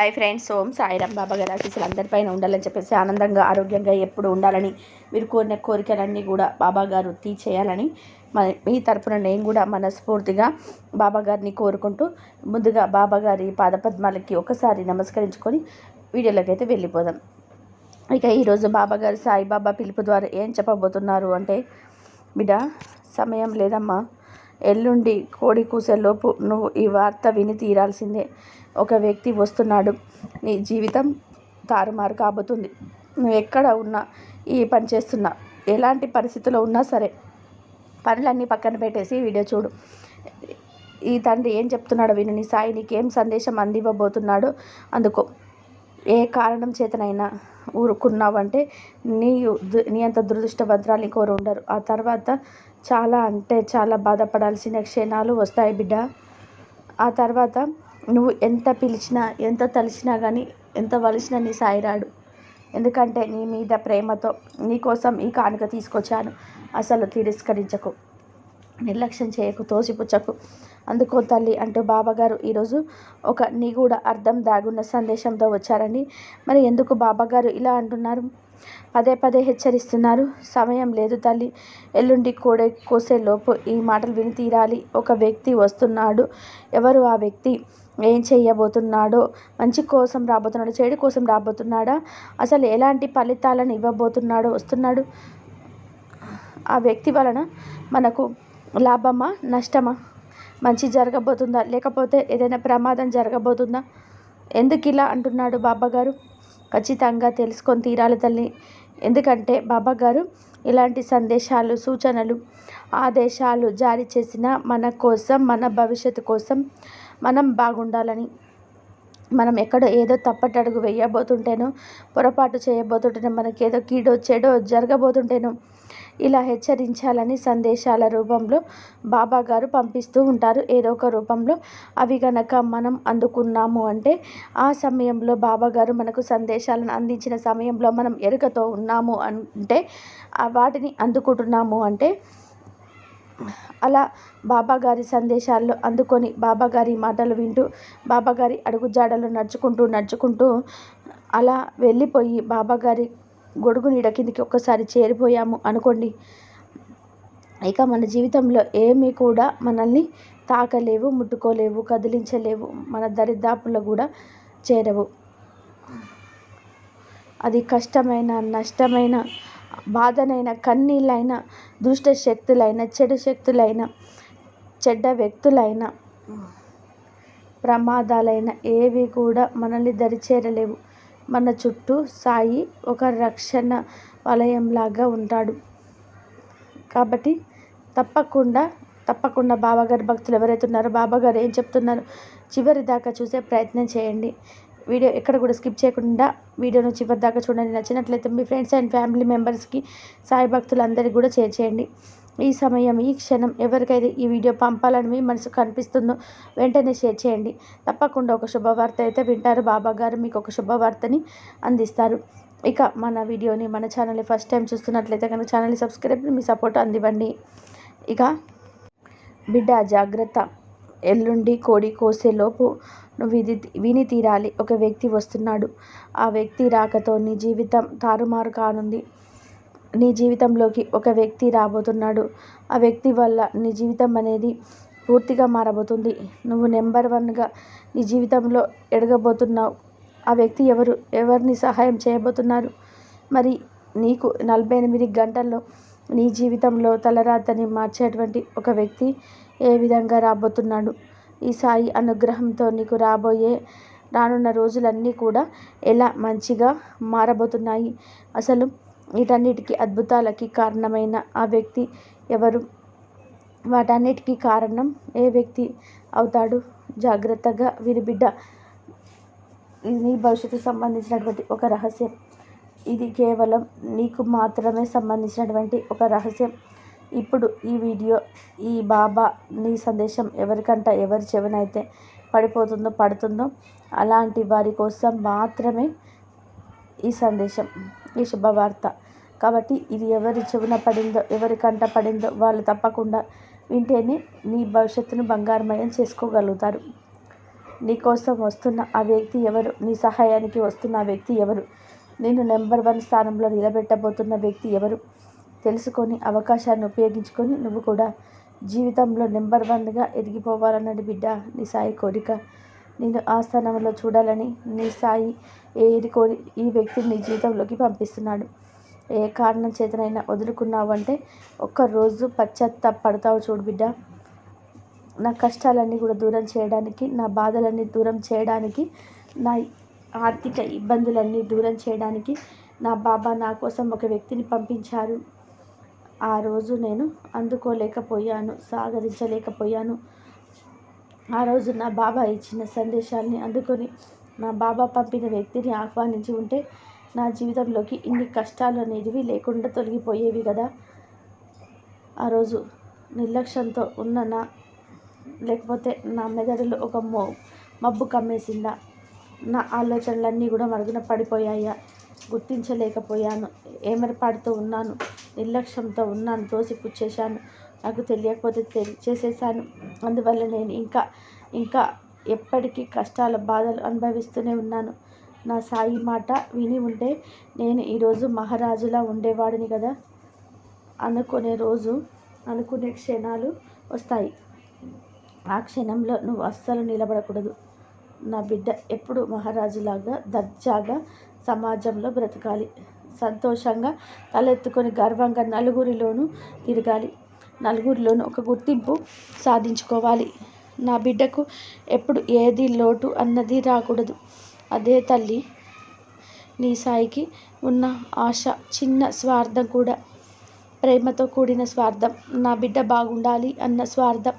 Hi friends Om Sairam Baba గారి ఆశీస్సులు అందరిపైన ఉండాలని చెప్పేసి ఆనందంగా ఆరోగ్యంగా ఎప్పుడు ఉండాలని మీరు కోరిన కోరికలన్నీ కూడా బాబా గారు తీచేయాలని మీ తరఫున నేను కూడా మనస్ఫూర్తిగా బాబా గారిని కోరుకుంటూ ముందుగా బాబా గారి పాదపద్మాలకి ఒకసారి నమస్కరించుకొని వీడియోలోకి అయితే వెళ్ళిపోదాం. ఇక ఈరోజు బాబా గారు సాయిబాబా పిలుపు ద్వారా ఏం చెప్పబోతున్నారు అంటే బిడ్డ సమయం లేదమ్మా. ఎల్లుండి కోడి కూసేలోపు నువ్వు ఈ వార్త విని తీరాల్సిందే. ఒక వ్యక్తి వస్తున్నాడు. నీ జీవితం తారుమారు కాబోతుంది. నువ్వు ఎక్కడ ఉన్నా ఈ పని చేస్తున్నా. ఎలాంటి పరిస్థితిలో ఉన్నా సరే పనులన్నీ పక్కన పెట్టేసి వీడియో చూడు. ఈ తండ్రి ఏం చెప్తున్నాడో విను. నీ సాయి నీకేం సందేశం అందివ్వబోతున్నాడో అందుకో. ఏ కారణం చేతనైనా ఊరుకున్నావంటే నీ నీ అంత దురదృష్టవంతరాలు ఇంకోరు ఉండరు. ఆ తర్వాత చాలా అంటే చాలా బాధపడాల్సిన క్షణాలు వస్తాయి బిడ్డ. ఆ తర్వాత నువ్వు ఎంత పిలిచినా ఎంత తలిచినా కానీ ఎంత వలిసినా నీ సాయిరాడు ఎందుకంటే నీ మీద ప్రేమతో నీకోసం ఈ కానుక తీసుకొచ్చాను. అసలు తిరస్కరించకు నిర్లక్ష్యం చేయకు తోసిపుచ్చకు. అందుకో తల్లి అంటూ బాబాగారు ఈరోజు ఒక నీ కూడా అర్థం దాగున్న సందేశంతో వచ్చారండి. మరి ఎందుకు బాబాగారు ఇలా అంటున్నారు? పదే పదే హెచ్చరిస్తున్నారు. సమయం లేదు తల్లి. ఎల్లుండి కోడే కోసే లోపు ఈ మాటలు విని తీరాలి. ఒక వ్యక్తి వస్తున్నాడు. ఎవరు ఆ వ్యక్తి? ఏం చేయబోతున్నాడో? మంచి కోసం రాబోతున్నాడు? చెడు కోసం రాబోతున్నాడా? అసలు ఎలాంటి ఫలితాలను ఇవ్వబోతున్నాడో వస్తున్నాడు. ఆ వ్యక్తి వలన మనకు లాభమా? నష్టమా? మంచి జరగబోతుందా? లేకపోతే ఏదైనా ప్రమాదం జరగబోతుందా? ఎందుకు ఇలా అంటున్నాడు బాబాగారు? ఖచ్చితంగా తెలుసుకొని తీరాలి తల్లి. ఎందుకంటే బాబాగారు ఇలాంటి సందేశాలు సూచనలు ఆదేశాలు జారీ చేసిన మన కోసం మన భవిష్యత్తు కోసం మనం బాగుండాలని మనం ఎక్కడో ఏదో తప్పటడుగు వేయబోతుంటేనో పొరపాటు చేయబోతుంటేనో మనకేదో కీడో చెడో జరగబోతుంటేనో ఇలా హెచ్చరించాలని సందేశాల రూపంలో బాబా గారు పంపిస్తూ ఉంటారు. ఏదో ఒక రూపంలో అవి గనక మనం అందుకున్నాము అంటే ఆ సమయంలో బాబా గారు మనకు సందేశాలను అందించిన సమయంలో మనం ఎరుకతో ఉన్నాము అంటే వాటిని అందుకుంటున్నాము అంటే అలా బాబాగారి సందేశాల్లో అందుకొని బాబాగారి మాటలు వింటూ బాబాగారి అడుగుజాడలు నడుచుకుంటూ నడుచుకుంటూ అలా వెళ్ళిపోయి బాబాగారి గొడుగు నీడ కిందికి ఒక్కసారి చేరిపోయాము అనుకోండి. ఇక మన జీవితంలో ఏమీ కూడా మనల్ని తాకలేవు ముట్టుకోలేవు కదిలించలేవు. మన దరిదాపుల్లో కూడా చేరవు. అది కష్టమైన నష్టమైన బాధనైన కన్నీళ్ళైన దుష్ట శక్తులైన చెడు శక్తులైన చెడ్డ వ్యక్తులైన ప్రమాదాలైన ఏవి కూడా మనల్ని దరిచేరలేవు. మన చుట్టూ సాయి ఒక రక్షణ వలయంలాగా ఉంటాడు. కాబట్టి తప్పకుండా తప్పకుండా బాబాగారి భక్తులు ఎవరైతే ఉన్నారో బాబాగారు ఏం చెప్తున్నారు? చివరి దాకా చూసే ప్రయత్నం చేయండి. వీడియో ఎక్కడ కూడా స్కిప్ చేయకుండా వీడియోను చివరి దాకా చూడండి. నచ్చినట్లయితే మీ ఫ్రెండ్స్ అండ్ ఫ్యామిలీ మెంబర్స్కి సాయి భక్తులందరికీ కూడా షేర్ చేయండి. ఈ సమయం ఈ క్షణం ఎవరికైతే ఈ వీడియో పంపాలని మీ మనసు కనిపిస్తుందో వెంటనే షేర్ చేయండి. తప్పకుండా ఒక శుభవార్త అయితే వింటారు. బాబా గారు మీకు ఒక శుభవార్తని అందిస్తారు. ఇక మన వీడియోని మన ఛానల్ని ఫస్ట్ టైం చూస్తున్నట్లయితే కనుక ఛానల్ని సబ్స్క్రైబ్ మీ సపోర్ట్ అందివ్వండి. ఇక బిడ్డ జాగ్రత్త. ఎల్లుండి కోడి కోసేలోపు నువ్వు ఇది విని తీరాలి. ఒక వ్యక్తి వస్తున్నాడు. ఆ వ్యక్తి రాకతో నీ జీవితం తారుమారు కానుంది. నీ జీవితంలోకి ఒక వ్యక్తి రాబోతున్నాడు. ఆ వ్యక్తి వల్ల నీ జీవితం అనేది పూర్తిగా మారబోతుంది. నువ్వు నెంబర్ వన్గా నీ జీవితంలో ఎడగబోతున్నావు ఆ వ్యక్తి ఎవరు? ఎవరిని సహాయం చేయబోతున్నారు? మరి నీకు నలభై ఎనిమిది గంటల్లో నీ జీవితంలో తలరాతని మార్చేటువంటి ఒక వ్యక్తి ఏ విధంగా రాబోతున్నాడు? ఈ సాయి అనుగ్రహంతో నీకు రాబోయే రానున్న రోజులన్నీ కూడా ఎలా మంచిగా మారబోతున్నాయి? అసలు వీటన్నిటికీ అద్భుతాలకి కారణమైన ఆ వ్యక్తి ఎవరు? వాటన్నిటికీ కారణం ఏ వ్యక్తి అవుతాడు? జాగ్రత్తగా వీరి బిడ్డ నీ భవిష్యత్తుకు సంబంధించినటువంటి ఒక రహస్యం. ఇది కేవలం నీకు మాత్రమే సంబంధించినటువంటి ఒక రహస్యం. ఇప్పుడు ఈ వీడియో ఈ బాబా నీ సందేశం ఎవరికంట ఎవరి చెవినైతే పడిపోతుందో పడుతుందో అలాంటి వారి కోసం మాత్రమే ఈ సందేశం. ఈ శుభవార్త. కాబట్టి ఇది ఎవరి చెవిన పడిందో ఎవరి కంట పడిందో వాళ్ళు తప్పకుండా వింటేనే నీ భవిష్యత్తును బంగారమయం చేసుకోగలుగుతారు. నీ కోసం వస్తున్న ఆ వ్యక్తి ఎవరు? నీ సహాయానికి వస్తున్న ఆ వ్యక్తి ఎవరు? నేను నెంబర్ వన్ స్థానంలో నిలబెట్టబోతున్న వ్యక్తి ఎవరు? తెలుసుకొని అవకాశాన్ని ఉపయోగించుకొని నువ్వు కూడా జీవితంలో నెంబర్ వన్గా ఎదిగిపోవాలన్నది బిడ్డ. నీ సాయి కోరిక. నేను ఆ స్థానంలో చూడాలని నీ సాయి ఏది కోరి ఈ వ్యక్తిని నీ జీవితంలోకి పంపిస్తున్నాడు. ఏ కారణం చేతనైనా వదులుకున్నావు అంటే ఒక్కరోజు పశ్చాత్తాపడతావు చూడు బిడ్డ. నా కష్టాలన్నీ కూడా దూరం చేయడానికి నా బాధలన్నీ దూరం చేయడానికి నా ఆర్థిక ఇబ్బందులన్నీ దూరం చేయడానికి నా బాబా నా కోసం ఒక వ్యక్తిని పంపించారు. ఆ రోజు నేను అందుకోలేకపోయాను సాగరించలేకపోయాను ఆ రోజు నా బాబా ఇచ్చిన సందేశాన్ని అందుకొని నా బాబా పంపిన వ్యక్తిని ఆహ్వానించి ఉంటే నా జీవితంలోకి ఇన్ని కష్టాలు అనేటివి లేకుండా తొలగిపోయేవి కదా. ఆ రోజు నిర్లక్ష్యంతో ఉన్న నా లేకపోతే నా మెదడులో ఒక మో మబ్బు కమ్మేసిందా? నా ఆలోచనలన్నీ కూడా మరుగున పడిపోయాయా? గుర్తించలేకపోయాను. ఏమరపాటుతో ఉన్నాను. నిర్లక్ష్యంతో ఉన్నాను. తోసిపుచ్చేశాను. నాకు తెలియకపోతే తెలి చేసేసాను అందువల్ల నేను ఇంకా ఇంకా ఎప్పటికీ కష్టాల బాధలు అనుభవిస్తూనే ఉన్నాను. నా సాయి మాట విని ఉంటే నేను ఈరోజు మహారాజులా ఉండేవాడిని కదా? అనుకునే రోజు అనుకునే క్షణాలు వస్తాయి. ఆ క్షణంలో నువ్వు అస్సలు నిలబడకూడదు. నా బిడ్డ ఎప్పుడు మహారాజులాగా దర్జాగా సమాజంలో బ్రతకాలి. సంతోషంగా తలెత్తుకొని గర్వంగా నలుగురిలోనూ తిరగాలి. నలుగురిలోనూ ఒక గుర్తింపు సాధించుకోవాలి. నా బిడ్డకు ఎప్పుడు ఏది లోటు అన్నది రాకూడదు. అదే తల్లి నీ సాయికి ఉన్న ఆశ చిన్న స్వార్థం కూడా. ప్రేమతో కూడిన స్వార్థం. నా బిడ్డ బాగుండాలి అన్న స్వార్థం.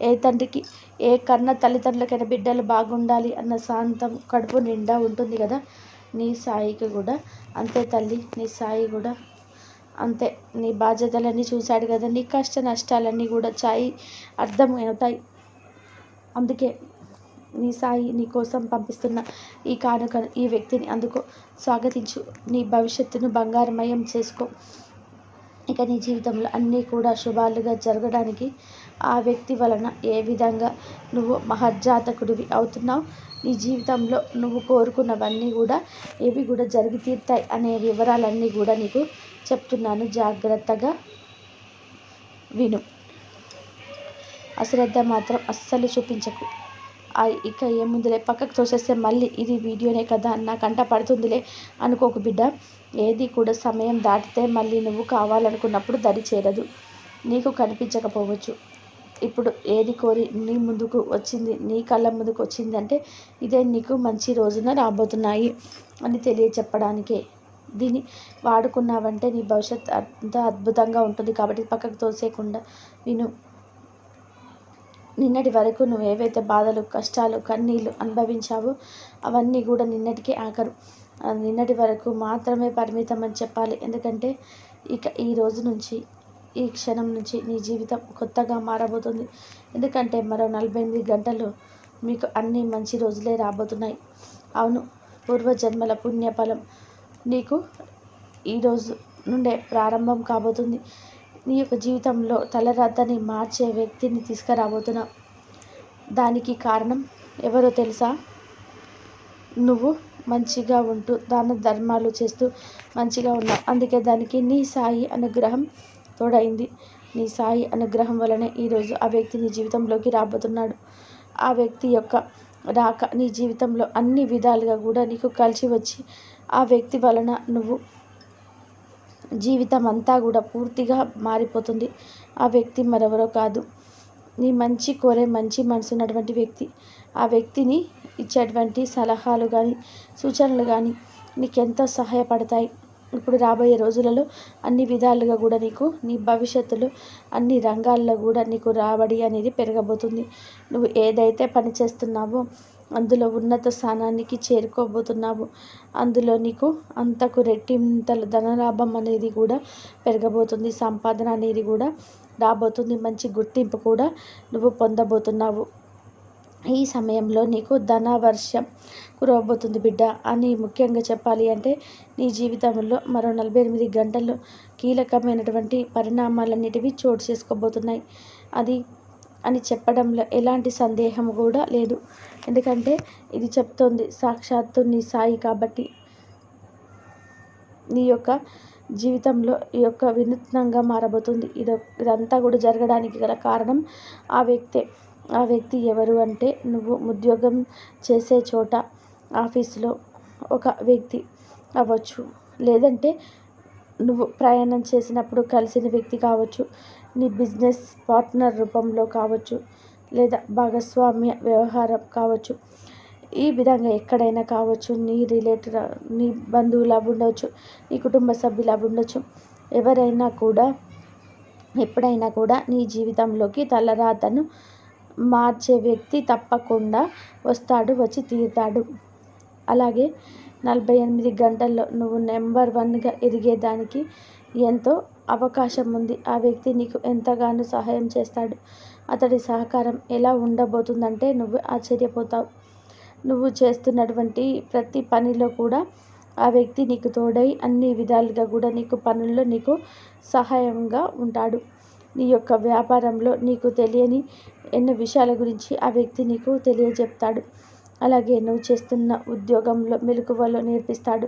ఏ తండ్రికి ఏ కన్న తల్లిదండ్రులకైనా బిడ్డలు బాగుండాలి అన్న శాంతం కడుపు నిండా ఉంటుంది కదా. నీ సాయికి కూడా అంతే తల్లి నీ సాయి కూడా అంతే. నీ బాధ్యతలన్నీ చూశాడు కదా. నీ కష్ట నష్టాలన్నీ కూడా సాయి అర్థమవుతాయి అందుకే నీ సాయి నీ కోసం పంపిస్తున్న ఈ కానుక ఈ వ్యక్తిని అందుకో స్వాగతించు. నీ భవిష్యత్తును బంగారమయం చేసుకో. ఇక నీ జీవితంలో అన్నీ కూడా శుభాలుగా జరగడానికి ఆ వ్యక్తి వలన ఏ విధంగా నువ్వు మహజ్జాతకుడివి అవుతున్నావు? నీ జీవితంలో నువ్వు కోరుకున్నవన్నీ కూడా ఏవి కూడా జరిగి తీరుతాయి అనే వివరాలన్నీ కూడా నీకు చెప్తున్నాను. జాగ్రత్తగా విను. అశ్రద్ధ మాత్రం అస్సలు చూపించకు. ఇక ఏముందిలే పక్కకు తోసేస్తే మళ్ళీ ఇది వీడియోనే కదా నా కంట పడుతుందిలే అనుకోకు బిడ్డ. ఏది కూడా సమయం దాటితే మళ్ళీ నువ్వు కావాలనుకున్నప్పుడు దరి చేరదు. నీకు కనిపించకపోవచ్చు. ఇప్పుడు ఏది కోరి నీ ముందుకు వచ్చింది నీ కళ్ళ ముందుకు వచ్చిందంటే ఇదే నీకు మంచి రోజున రాబోతున్నాయి అని తెలియచెప్పడానికే. దీన్ని వాడుకున్నావంటే నీ భవిష్యత్ అంతా అద్భుతంగా ఉంటుంది కాబట్టి పక్కకు తోసేయకుండా విను. నిన్నటి వరకు నువ్వు ఏవైతే బాధలు కష్టాలు కన్నీళ్ళు అనుభవించావో అవన్నీ కూడా నిన్నటికే ఆఖరు నిన్నటి వరకు మాత్రమే పరిమితం అని చెప్పాలి. ఎందుకంటే ఇక ఈ రోజు నుంచి ఈ క్షణం నుంచి నీ జీవితం కొత్తగా మారబోతుంది. ఎందుకంటే మరో నలభై ఎనిమిది గంటలు మీకు అన్ని మంచి రోజులే రాబోతున్నాయి. అవును పూర్వజన్మల పుణ్యఫలం నీకు ఈరోజు నుండే ప్రారంభం కాబోతుంది. నీ యొక్క జీవితంలో తలరాతని మార్చే వ్యక్తిని తీసుకురాబోతున్నా దానికి కారణం ఎవరో తెలుసా? నువ్వు మంచిగా ఉంటూ దాన ధర్మాలు చేస్తూ మంచిగా ఉన్నావు. అందుకే దానికి నీ సాయి అనుగ్రహం తోడైంది. నీ సాయి అనుగ్రహం వలనే ఈరోజు ఆ వ్యక్తి నీ జీవితంలోకి రాబోతున్నాడు. ఆ వ్యక్తి యొక్క రాక నీ జీవితంలో అన్ని విధాలుగా కూడా నీకు కలిసి వచ్చి ఆ వ్యక్తి వలన నువ్వు జీవితం అంతా కూడా పూర్తిగా మారిపోతుంది. ఆ వ్యక్తి మరెవరో కాదు. నీ మంచి కోరే మంచి మనసు ఉన్నటువంటి వ్యక్తి. ఆ వ్యక్తిని ఇచ్చేటువంటి సలహాలు కానీ సూచనలు కానీ నీకెంతో సహాయపడతాయి. ఇప్పుడు రాబోయే రోజులలో అన్ని విధాలుగా కూడా నీకు నీ భవిష్యత్తులో అన్ని రంగాల్లో కూడా నీకు రాబడి అనేది పెరగబోతుంది. నువ్వు ఏదైతే పని చేస్తున్నావో అందులో ఉన్నత స్థానానికి చేరుకోబోతున్నావు. అందులో నీకు అంతకు రెట్టింతల ధనలాభం అనేది కూడా పెరగబోతుంది. సంపాదన అనేది కూడా రాబోతుంది. మంచి గుర్తింపు కూడా నువ్వు పొందబోతున్నావు. ఈ సమయంలో నీకు ధన వర్షం కురవబోతుంది బిడ్డ అని ముఖ్యంగా చెప్పాలి అంటే నీ జీవితంలో మరో నలభై ఎనిమిది గంటల్లో కీలకమైనటువంటి పరిణామాలన్నిటివి చోటు చేసుకోబోతున్నాయి. అది అని చెప్పడంలో ఎలాంటి సందేహం కూడా లేదు. ఎందుకంటే ఇది చెప్తోంది సాక్షాత్తు నీ సాయి కాబట్టి. నీ యొక్క జీవితంలో ఈ యొక్క వినూత్నంగా మారబోతుంది. ఇది ఇదంతా కూడా జరగడానికి గల కారణం ఆ వ్యక్తే. ఆ వ్యక్తి ఎవరు అంటే నువ్వు ఉద్యోగం చేసే చోట ఆఫీసులో ఒక వ్యక్తి అవ్వచ్చు. లేదంటే నువ్వు ప్రయాణం చేసినప్పుడు కలిసిన వ్యక్తి కావచ్చు. నీ బిజినెస్ పార్ట్నర్ రూపంలో కావచ్చు లేదా భాగస్వామ్య వ్యవహారం కావచ్చు. ఈ విధంగా ఎక్కడైనా కావచ్చు నీ రిలేటెడ్ నీ బంధువులు ఉండవచ్చు నీ కుటుంబ సభ్యులు ఉండొచ్చు. ఎవరైనా కూడా ఎప్పుడైనా కూడా నీ జీవితంలోకి తలరాతను మార్చే వ్యక్తి తప్పకుండా వస్తాడు వచ్చి తీరుతాడు. అలాగే నలభై ఎనిమిది గంటల్లో నువ్వు నెంబర్ వన్గా ఎదిగేదానికి ఎంతో అవకాశం ఉంది. ఆ వ్యక్తి నీకు ఎంతగానో సహాయం చేస్తాడు. అతడి సహకారం ఎలా ఉండబోతుందంటే నువ్వు ఆశ్చర్యపోతావు. నువ్వు చేస్తున్నటువంటి ప్రతి పనిలో కూడా ఆ వ్యక్తి నీకు తోడై అన్ని విధాలుగా కూడా నీకు పనుల్లో నీకు సహాయంగా ఉంటాడు. నీ యొక్క వ్యాపారంలో నీకు తెలియని ఎన్నో విషయాల గురించి ఆ వ్యక్తి నీకు తెలియజెప్తాడు. అలాగే నువ్వు చేస్తున్న ఉద్యోగంలో మెలకువలు నేర్పిస్తాడు.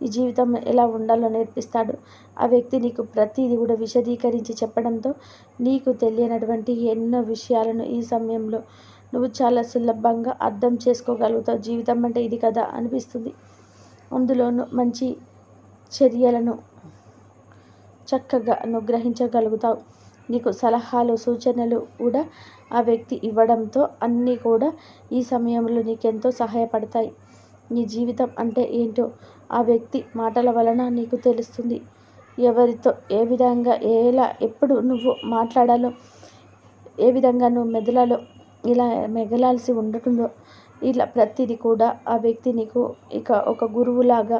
నీ జీవితం ఎలా ఉండాలో నేర్పిస్తాడు. ఆ వ్యక్తి నీకు ప్రతిదీ కూడా విశదీకరించి చెప్పడంతో నీకు తెలియనటువంటి ఎన్నో విషయాలను ఈ సమయంలో నువ్వు చాలా సులభంగా అర్థం చేసుకోగలుగుతావు. జీవితం అంటే ఇది కదా అనిపిస్తుంది. అందులోనూ మంచి చర్యలను చక్కగా అనుగ్రహించగలుగుతావు. నీకు సలహాలు సూచనలు కూడా ఆ వ్యక్తి ఇవ్వడంతో అన్నీ కూడా ఈ సమయంలో నీకెంతో సహాయపడతాయి. నీ జీవితం అంటే ఏంటో ఆ వ్యక్తి మాటల వలన నీకు తెలుస్తుంది. ఎవరితో ఏ విధంగా ఎలా ఎప్పుడు నువ్వు మాట్లాడాలో ఏ విధంగా నువ్వు మెదలాలో ఇలా మెగలాల్సి ఉండటుందో ఇలా ప్రతిదీ కూడా ఆ వ్యక్తి నీకు ఇక ఒక గురువులాగా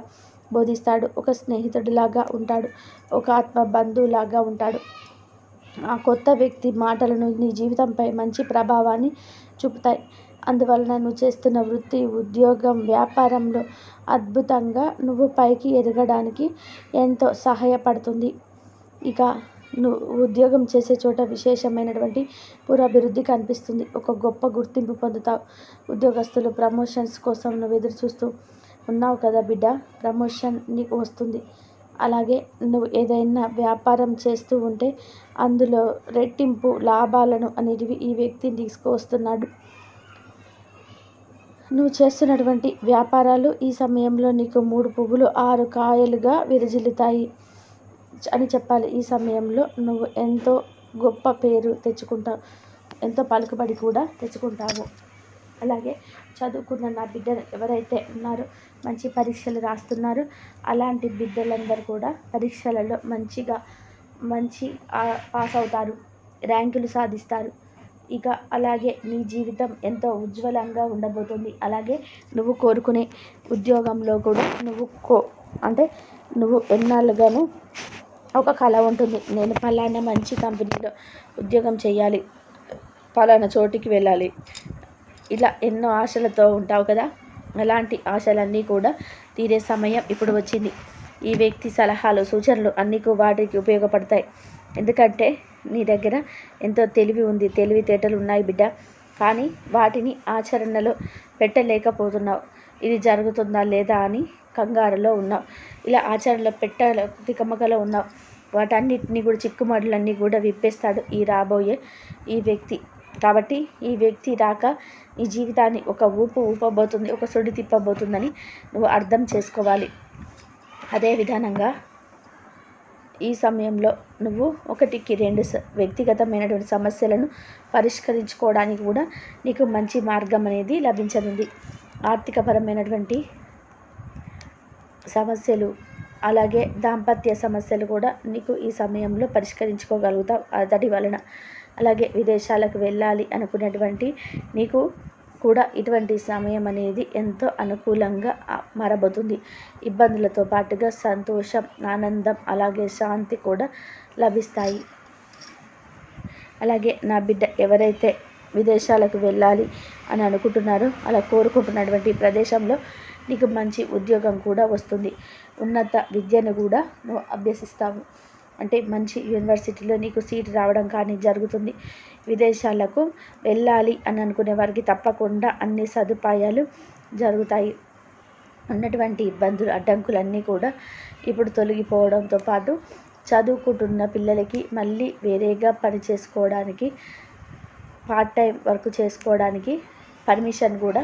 బోధిస్తాడు ఒక స్నేహితుడిలాగా ఉంటాడు ఒక ఆత్మ బంధువులాగా ఉంటాడు. ఆ కొత్త వ్యక్తి మాటలను నీ జీవితంపై మంచి ప్రభావాన్ని చూపుతాయి. అందువలన నువ్వు చేస్తున్న వృత్తి ఉద్యోగం వ్యాపారంలో అద్భుతంగా నువ్వు పైకి ఎదగడానికి ఎంతో సహాయపడుతుంది. ఇక నువ్వు ఉద్యోగం చేసే చోట విశేషమైనటువంటి పురాభివృద్ధి కనిపిస్తుంది. ఒక గొప్ప గుర్తింపు పొందుతావు. ఉద్యోగస్తులు ప్రమోషన్స్ కోసం నువ్వు ఎదురు చూస్తూ ఉన్నావు కదా బిడ్డ. ప్రమోషన్ నీకు వస్తుంది. అలాగే నువ్వు ఏదైనా వ్యాపారం చేస్తూ ఉంటే అందులో రెట్టింపు లాభాలను అనేటివి ఈ వ్యక్తి తీసుకువస్తున్నాడు. నువ్వు చేస్తున్నటువంటి వ్యాపారాలు ఈ సమయంలో నీకు మూడు పువ్వులు ఆరు కాయలుగా విరజిల్లుతాయి అని చెప్పాలి. ఈ సమయంలో నువ్వు ఎంతో గొప్ప పేరు తెచ్చుకుంటావు ఎంతో పలుకుబడి కూడా తెచ్చుకుంటావు. అలాగే చదువుకున్న నా బిడ్డలు ఎవరైతే ఉన్నారో మంచి పరీక్షలు రాస్తున్నారు. అలాంటి బిడ్డలందరూ కూడా పరీక్షలలో మంచిగా మంచి పాస్ అవుతారు. ర్యాంకులు సాధిస్తారు. ఇక అలాగే నీ జీవితం ఎంతో ఉజ్వలంగా ఉండబోతుంది. అలాగే నువ్వు కోరుకునే ఉద్యోగంలో కూడా నువ్వు కో అంటే నువ్వు ఎన్నాళ్ళుగాను ఒక కళ ఉంటుంది. నేను పలానా మంచి కంపెనీలో ఉద్యోగం చేయాలి పలానా చోటికి వెళ్ళాలి. ఇలా ఎన్నో ఆశలతో ఉంటావు కదా? అలాంటి ఆశలన్నీ కూడా తీరే సమయం ఇప్పుడు వచ్చింది. ఈ వ్యక్తి సలహాలు సూచనలు అన్నీ వాటికి ఉపయోగపడతాయి. ఎందుకంటే నీ దగ్గర ఎంతో తెలివి ఉంది తెలివితేటలు ఉన్నాయి బిడ్డ. కానీ వాటిని ఆచరణలో పెట్టలేకపోతున్నావు. ఇది జరుగుతుందా లేదా అని కంగారులో ఉన్నావు. ఇలా ఆచరణలో పెట్ట తికమకలో ఉన్నావు. వాటన్నిటిని కూడా చిక్కుమడులన్నీ కూడా విప్పేస్తాడు ఈ రాబోయే ఈ వ్యక్తి. కాబట్టి ఈ వ్యక్తి రాక నీ జీవితాన్ని ఒక ఊపు ఊపబోతుంది ఒక సుడి తిప్పబోతుందని నువ్వు అర్థం చేసుకోవాలి. అదే విధానంగా ఈ సమయంలో నువ్వు ఒకటికి రెండు వ్యక్తిగతమైనటువంటి సమస్యలను పరిష్కరించుకోవడానికి కూడా నీకు మంచి మార్గం అనేది లభించనుంది. ఆర్థికపరమైనటువంటి సమస్యలు అలాగే దాంపత్య సమస్యలు కూడా నీకు ఈ సమయంలో పరిష్కరించుకోగలుగుతావు. అతడి వలన అలాగే విదేశాలకు వెళ్ళాలి అనుకున్నటువంటి నీకు కూడా ఇటువంటి సమయం అనేది ఎంతో అనుకూలంగా మారబోతుంది. ఇబ్బందులతో పాటుగా సంతోషం ఆనందం అలాగే శాంతి కూడా లభిస్తాయి. అలాగే నా బిడ్డ ఎవరైతే విదేశాలకు వెళ్ళాలి అని అనుకుంటున్నారో అలా కోరుకుంటున్నటువంటి ప్రదేశంలో నీకు మంచి ఉద్యోగం కూడా వస్తుంది. ఉన్నత విద్యను కూడా నువ్వు అభ్యసిస్తావు. అంటే మంచి యూనివర్సిటీలో నీకు సీట్ రావడం కానీ జరుగుతుంది. విదేశాలకు వెళ్ళాలి అని అనుకునే వారికి తప్పకుండా అన్ని సదుపాయాలు జరుగుతాయి. ఉన్నటువంటి ఇబ్బందులు అడ్డంకులన్నీ కూడా ఇప్పుడు తొలగిపోవడంతో పాటు చదువుకుంటున్న పిల్లలకి మళ్ళీ వేరేగా పని చేసుకోవడానికి పార్ట్ టైం వర్క్ చేసుకోవడానికి పర్మిషన్ కూడా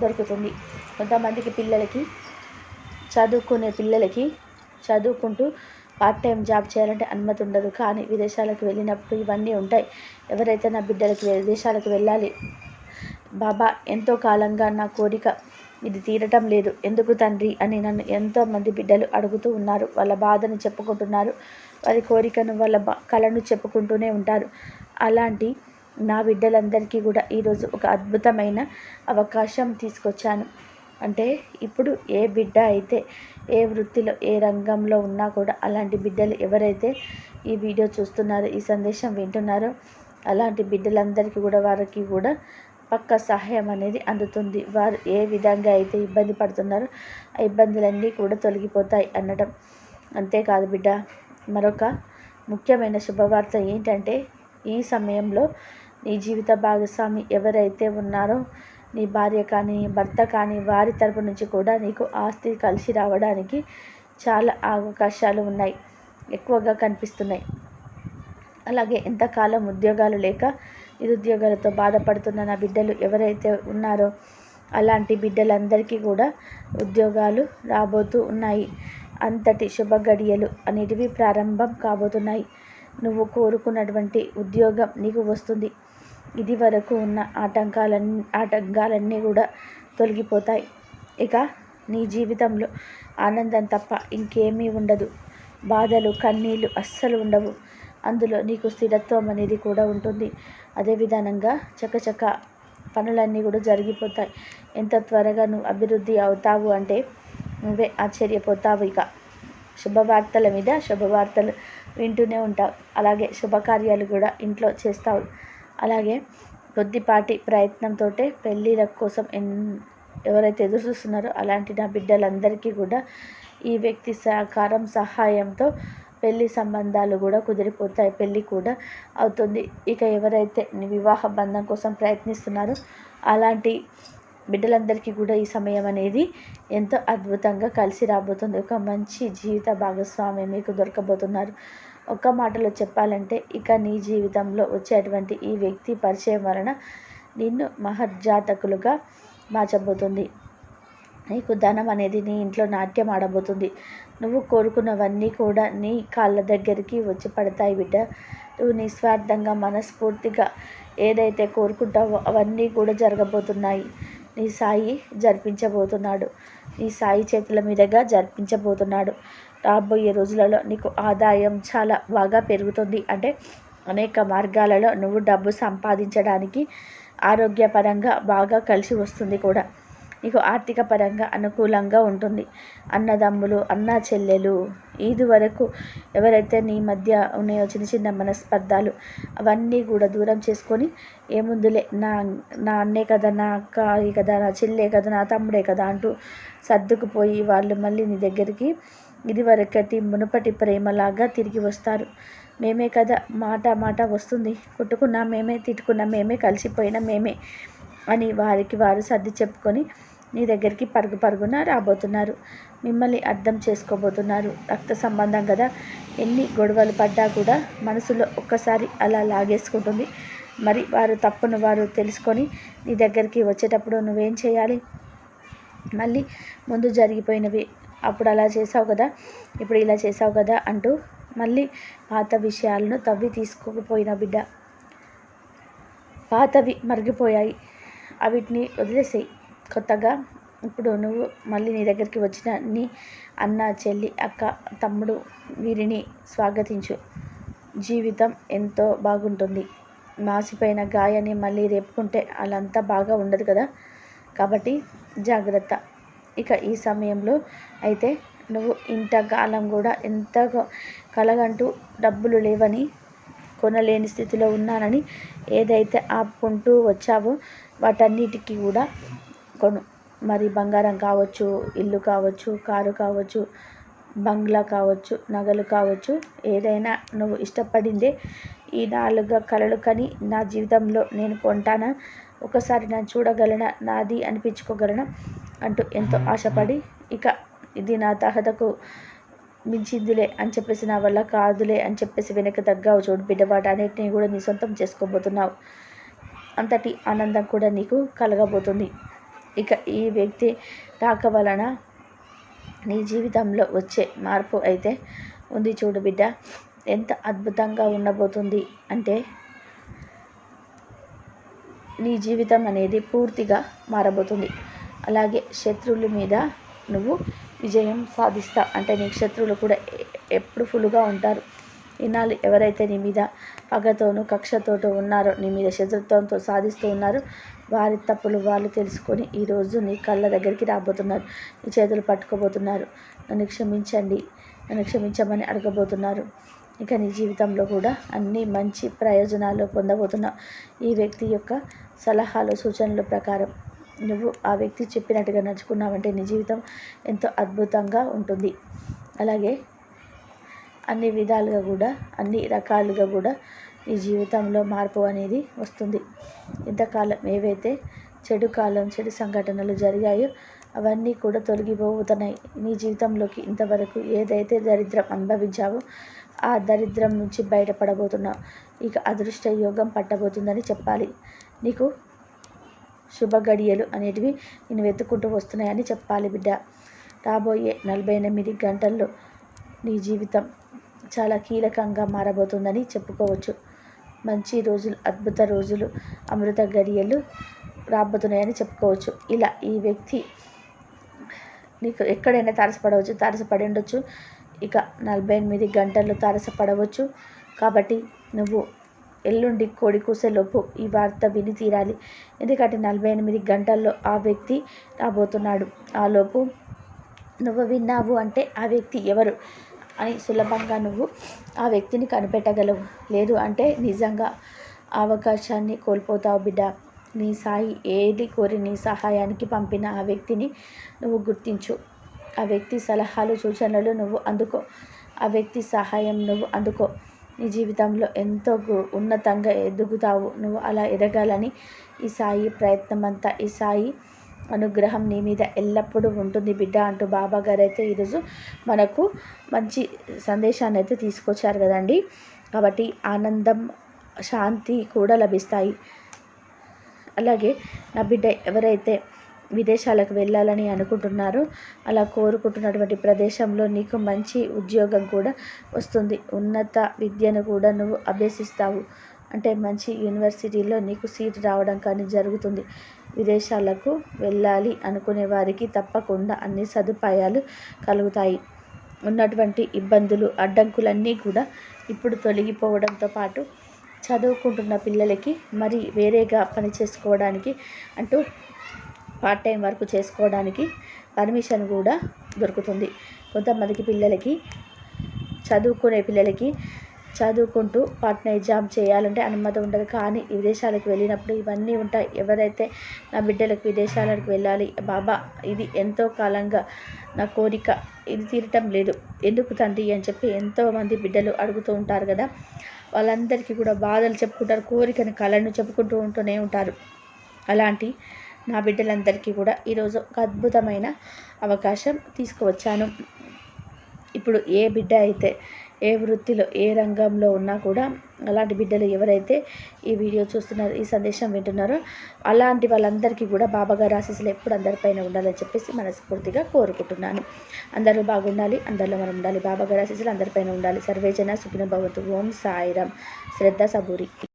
దొరుకుతుంది. కొంతమందికి పిల్లలకి చదువుకునే పిల్లలకి చదువుకుంటూ పార్ట్ టైం జాబ్ చేయాలంటే అనుమతి ఉండదు. కానీ విదేశాలకు వెళ్ళినప్పుడు ఇవన్నీ ఉంటాయి. ఎవరైతే నా బిడ్డలకి విదేశాలకు వెళ్ళాలి? బాబా ఎంతో కాలంగా నా కోరిక ఇది తీరటం లేదు. ఎందుకు తండ్రి? అని నన్ను ఎంతోమంది బిడ్డలు అడుగుతూ ఉన్నారు. వాళ్ళ బాధను చెప్పుకుంటున్నారు. వారి కోరికను వాళ్ళ కళను చెప్పుకుంటూనే ఉంటారు. అలాంటి నా బిడ్డలందరికీ కూడా ఈరోజు ఒక అద్భుతమైన అవకాశం తీసుకొచ్చాను. అంటే ఇప్పుడు ఏ బిడ్డ అయితే ఏ వృత్తిలో ఏ రంగంలో ఉన్నా కూడా అలాంటి బిడ్డలు ఎవరైతే ఈ వీడియో చూస్తున్నారో ఈ సందేశం వింటున్నారో అలాంటి బిడ్డలందరికీ కూడా వారికి కూడా పక్క సహాయం అనేది అందుతుంది. వారు ఏ విధంగా అయితే ఇబ్బంది పడుతున్నారో ఆ ఇబ్బందులన్నీ కూడా తొలగిపోతాయి అనడం అంతేకాదు బిడ్డ. మరొక ముఖ్యమైన శుభవార్త ఏంటంటే ఈ సమయంలో నీ జీవిత భాగస్వామి ఎవరైతే ఉన్నారో నీ భార్య కానీ భర్త కానీ వారి తరపు నుంచి కూడా నీకు ఆస్తి కలిసి రావడానికి చాలా అవకాశాలు ఉన్నాయి. ఎక్కువగా కనిపిస్తున్నాయి. అలాగే ఎంతకాలం ఉద్యోగాలు లేక నిరుద్యోగాలతో బాధపడుతున్న నా బిడ్డలు ఎవరైతే ఉన్నారో అలాంటి బిడ్డలందరికీ కూడా ఉద్యోగాలు రాబోతూ ఉన్నాయి. అంతటి శుభ గడియలు అనేటివి ప్రారంభం కాబోతున్నాయి. నువ్వు కోరుకున్నటువంటి ఉద్యోగం నీకు వస్తుంది. ఇది వరకు ఉన్న ఆటంకాలన్నీ ఆటంకాలన్నీ కూడా తొలగిపోతాయి. ఇక నీ జీవితంలో ఆనందం తప్ప ఇంకేమీ ఉండదు. బాధలు కన్నీళ్ళు అస్సలు ఉండవు. అందులో నీకు స్థిరత్వం అనేది కూడా ఉంటుంది. అదే విధానంగా చకచక పనులన్నీ కూడా జరిగిపోతాయి. ఎంత త్వరగా నువ్వు అభివృద్ధి అవుతావు అంటే నువ్వే ఆశ్చర్యపోతావు ఇక. శుభవార్తల మీద శుభవార్తలు వింటూనే ఉంటావు. అలాగే శుభకార్యాలు కూడా ఇంట్లో చేస్తావు. అలాగే కొద్దిపాటి ప్రయత్నంతో పెళ్ళిళ్ళ కోసం ఎన్ ఎవరైతే ఎదురు చూస్తున్నారో అలాంటి నా బిడ్డలందరికీ కూడా ఈ వ్యక్తి సహకారం సహాయంతో పెళ్ళి సంబంధాలు కూడా కుదిరిపోతాయి. పెళ్ళి కూడా అవుతుంది. ఇక ఎవరైతే వివాహ బంధం కోసం ప్రయత్నిస్తున్నారో అలాంటి బిడ్డలందరికీ కూడా ఈ సమయం అనేది ఎంతో అద్భుతంగా కలిసి రాబోతుంది. ఒక మంచి జీవిత భాగస్వామి మీకు దొరకబోతున్నారు. ఒక్క మాటలో చెప్పాలంటే ఇక నీ జీవితంలో వచ్చేటువంటి ఈ వ్యక్తి పరిచయం వలన నిన్ను మహర్జాతకులుగా మార్చబోతుంది. నీకు ధనం అనేది నీ ఇంట్లో నాట్యం ఆడబోతుంది. నువ్వు కోరుకున్నవన్నీ కూడా నీ కాళ్ళ దగ్గరికి వచ్చి పడతాయి బిడ్డ. నువ్వు నిస్వార్థంగా మనస్ఫూర్తిగా ఏదైతే కోరుకుంటావో అవన్నీ కూడా జరగబోతున్నాయి. నీ సాయి జరిపించబోతున్నాడు. నీ సాయి చేతుల మీదుగా జరిపించబోతున్నాడు. రాబోయే రోజులలో నీకు ఆదాయం చాలా బాగా పెరుగుతుంది. అంటే అనేక మార్గాలలో నువ్వు డబ్బు సంపాదించడానికి ఆరోగ్యపరంగా బాగా కలిసి వస్తుంది కూడా. నీకు ఆర్థిక పరంగా అనుకూలంగా ఉంటుంది. అన్నదమ్ములు అన్న చెల్లెలు ఇది వరకు ఎవరైతే నీ మధ్య ఉన్నాయో చిన్న చిన్న మనస్పర్ధాలు అవన్నీ కూడా దూరం చేసుకొని ఏముందులే నా నా అన్నే కదా నా అక్క కదా నా చెల్లె కదా నా తమ్ముడే కదా అంటూ సర్దుకుపోయి వాళ్ళు మళ్ళీ నీ దగ్గరికి ఇదివరకటి మునుపటి ప్రేమలాగా తిరిగి వస్తారు. మేమే కదా మాట మాట వస్తుంది. కొట్టుకున్నా మేమే తిట్టుకున్నా మేమే కలిసిపోయినా మేమే అని వారికి వారు సర్ది చెప్పుకొని నీ దగ్గరికి పరుగు పరుగున రాబోతున్నారు. మిమ్మల్ని అర్థం చేసుకోబోతున్నారు. రక్త సంబంధం కదా. ఎన్ని గొడవలు పడ్డా కూడా మనసులో ఒక్కసారి అలా లాగేసుకుంటుంది. మరి వారు తప్పును వారు తెలుసుకొని నీ దగ్గరికి వచ్చేటప్పుడు నువ్వేం చేయాలి? మళ్ళీ ముందు జరిగిపోయినవి అప్పుడు అలా చేసావు కదా ఇప్పుడు ఇలా చేసావు కదా అంటూ మళ్ళీ పాత విషయాలను తవ్వి తీసుకోకపోయిన బిడ్డ. పాతవి మరిగిపోయాయి. అవిటిని వదిలేసేయి. కొత్తగా ఇప్పుడు నువ్వు మళ్ళీ నీ దగ్గరికి వచ్చిన నీ అన్న చెల్లి అక్క తమ్ముడు వీరిని స్వాగతించు. జీవితం ఎంతో బాగుంటుంది. మాసిపోయిన గాయాన్ని మళ్ళీ రేపుకుంటే అలంతా బాగా ఉండదు కదా. కాబట్టి జాగ్రత్త. ఇక ఈ సమయంలో అయితే నువ్వు ఇంతకాలం కూడా ఎంతగా కలగంటూ డబ్బులు లేవని కొనలేని స్థితిలో ఉన్నానని ఏదైతే ఆపుకుంటూ వచ్చావో వాటన్నిటికీ కూడా కొను. మరి బంగారం కావచ్చు ఇల్లు కావచ్చు కారు కావచ్చు బంగ్లా కావచ్చు నగలు కావచ్చు ఏదైనా నువ్వు ఇష్టపడిందే ఈ నాలుగు కలలు కని నా జీవితంలో నేను కొంటానా? ఒకసారి నన్ను చూడగలనా? నాది అనిపించుకోగలనా? అంటూ ఎంతో ఆశపడి ఇక ఇది నా తహతకు మించిందిలే అని చెప్పేసి నా వల్ల కాదులే అని చెప్పేసి వెనక్కి తగ్గావు చూడు బిడ్డ వాటన్నిటిని కూడా నీ సొంతం చేసుకోబోతున్నావు. అంతటి ఆనందం కూడా నీకు కలగబోతుంది. ఇక ఈ వ్యక్తి రాక వలన నీ జీవితంలో వచ్చే మార్పు అయితే ఉంది చూడు బిడ్డ. ఎంత అద్భుతంగా ఉండబోతుంది అంటే నీ జీవితం అనేది పూర్తిగా మారబోతుంది. అలాగే శత్రువుల మీద నువ్వు విజయం సాధిస్తా. అంటే నీ శత్రువులు కూడా ఎప్పుడు ఫుల్గా ఉంటారు. ఇన్నాళ్ళు ఎవరైతే నీ మీద పగతోనూ కక్షతోటో ఉన్నారో నీ మీద శత్రుత్వంతో సాధిస్తూ ఉన్నారో వారి తప్పులు వాళ్ళు తెలుసుకొని ఈరోజు నీ కళ్ళ దగ్గరికి రాబోతున్నారు. నీ చేతులు పట్టుకోబోతున్నారు. నన్ను క్షమించండి. నన్ను క్షమించమని అడగబోతున్నారు. ఇక నీ జీవితంలో కూడా అన్ని మంచి ప్రయోజనాలు పొందబోతున్నావు. ఈ వ్యక్తి యొక్క సలహాలు సూచనల ప్రకారం. నువ్వు ఆ వ్యక్తి చెప్పినట్టుగా నడుచుకున్నావంటే నీ జీవితం ఎంతో అద్భుతంగా ఉంటుంది. అలాగే అన్ని విధాలుగా కూడా అన్ని రకాలుగా కూడా నీ జీవితంలో మార్పు అనేది వస్తుంది. ఇంతకాలం ఏవైతే చెడు కాలం చెడు సంఘటనలు జరిగాయో అవన్నీ కూడా తొలగిపోతున్నాయి. నీ జీవితంలోకి ఇంతవరకు ఏదైతే దరిద్రం అనుభవించావో ఆ దరిద్రం నుంచి బయటపడబోతున్నావు. ఇక అదృష్ట యోగం పట్టబోతుందని చెప్పాలి. నీకు శుభ గడియలు అనేటివి నేను వెతుక్కుంటూ వస్తున్నాయని చెప్పాలి బిడ్డ. రాబోయే నలభై ఎనిమిది గంటల్లో నీ జీవితం చాలా కీలకంగా మారబోతుందని చెప్పుకోవచ్చు. మంచి రోజులు అద్భుత రోజులు అమృత గడియలు రాబోతున్నాయని చెప్పుకోవచ్చు. ఇలా ఈ వ్యక్తి నీకు ఎక్కడైనా తారసపడవచ్చు తారసపడి ఉండొచ్చు. ఇక నలభై ఎనిమిది గంటలు తారసపడవచ్చు. కాబట్టి నువ్వు ఎల్లుండి కోడి కూసేలోపు ఈ వార్త విని తీరాలి. ఎందుకంటే నలభై ఎనిమిది గంటల్లో ఆ వ్యక్తి రాబోతున్నాడు. ఆలోపు నువ్వు విన్నావు అంటే ఆ వ్యక్తి ఎవరు అని సులభంగా నువ్వు ఆ వ్యక్తిని కనిపెట్టగలవు. లేదు అంటే నిజంగా అవకాశాన్ని కోల్పోతావు బిడ్డ. నీ సాయి ఏది కోరి నీ సహాయానికి పంపిన ఆ వ్యక్తిని నువ్వు గుర్తించు. ఆ వ్యక్తి సలహాలు సూచనలు నువ్వు అందుకో. ఆ వ్యక్తి సహాయం నువ్వు అందుకో. నీ జీవితంలో ఎంతో ఉన్నతంగా ఎదుగుతావు. నువ్వు అలా ఎదగాలని ఈ సాయి ప్రయత్నం అంతా ఈ సాయి అనుగ్రహం నీ మీద ఎల్లప్పుడూ ఉంటుంది బిడ్డ అంటూ బాబా గారు అయితే ఈరోజు మనకు మంచి సందేశాన్ని అయితే తీసుకొచ్చారు కదండి. కాబట్టి ఆనందం శాంతి కూడా లభిస్తాయి. అలాగే నా బిడ్డ ఎవరైతే విదేశాలకు వెళ్ళాలని అనుకుంటున్నారు. అలా కోరుకుంటున్నటువంటి ప్రదేశంలో నీకు మంచి ఉద్యోగం కూడా వస్తుంది. ఉన్నత విద్యను కూడా నువ్వు అభ్యసిస్తావు. అంటే మంచి యూనివర్సిటీలో నీకు సీట్ రావడం కానీ జరుగుతుంది. విదేశాలకు వెళ్ళాలి అనుకునే వారికి తప్పకుండా అన్ని సదుపాయాలు కలుగుతాయి. ఉన్నటువంటి ఇబ్బందులు అడ్డంకులన్నీ కూడా ఇప్పుడు తొలగిపోవడంతో పాటు చదువుకుంటున్న పిల్లలకి మరి వేరేగా పని చేసుకోవడానికి అంటూ పార్ట్ టైం వర్క్ చేసుకోవడానికి పర్మిషన్ కూడా దొరుకుతుంది. కొంతమందికి పిల్లలకి చదువుకునే పిల్లలకి చదువుకుంటూ పార్ట్నర్ ఎగ్జామ్ చేయాలంటే అనుమతి ఉండదు. కానీ విదేశాలకు వెళ్ళినప్పుడు ఇవన్నీ ఉంటాయి. ఎవరైతే నా బిడ్డలకు విదేశాలకు వెళ్ళాలి బాబా ఇది ఎంతో కాలంగా నా కోరిక ఇది తీరటం లేదు. ఎందుకు తండ్రి? అని చెప్పి ఎంతోమంది బిడ్డలు అడుగుతూ ఉంటారు కదా. వాళ్ళందరికీ కూడా బాధలు చెప్పుకుంటారు కోరికని కళను చెప్పుకుంటూ ఉంటూనే ఉంటారు. అలాంటి నా బిడ్డలందరికీ కూడా ఈరోజు ఒక అద్భుతమైన అవకాశం తీసుకువచ్చాను. ఇప్పుడు ఏ బిడ్డ అయితే ఏ వృత్తిలో ఏ రంగంలో ఉన్నా కూడా అలాంటి బిడ్డలు ఎవరైతే ఈ వీడియో చూస్తున్నారో ఈ సందేశం వింటున్నారో అలాంటి వాళ్ళందరికీ కూడా బాబాగారు ఆశీస్సులు ఎప్పుడు అందరిపైన ఉండాలని చెప్పేసి మనస్ఫూర్తిగా కోరుకుంటున్నాను. అందరూ బాగుండాలి అందరిలో మనం ఉండాలి. బాబాగారు ఆశీస్సులు అందరిపైన ఉండాలి. సర్వేజన సుఖిన భవతు. ఓం సాయిరామ్. శ్రద్ధ సబూరి.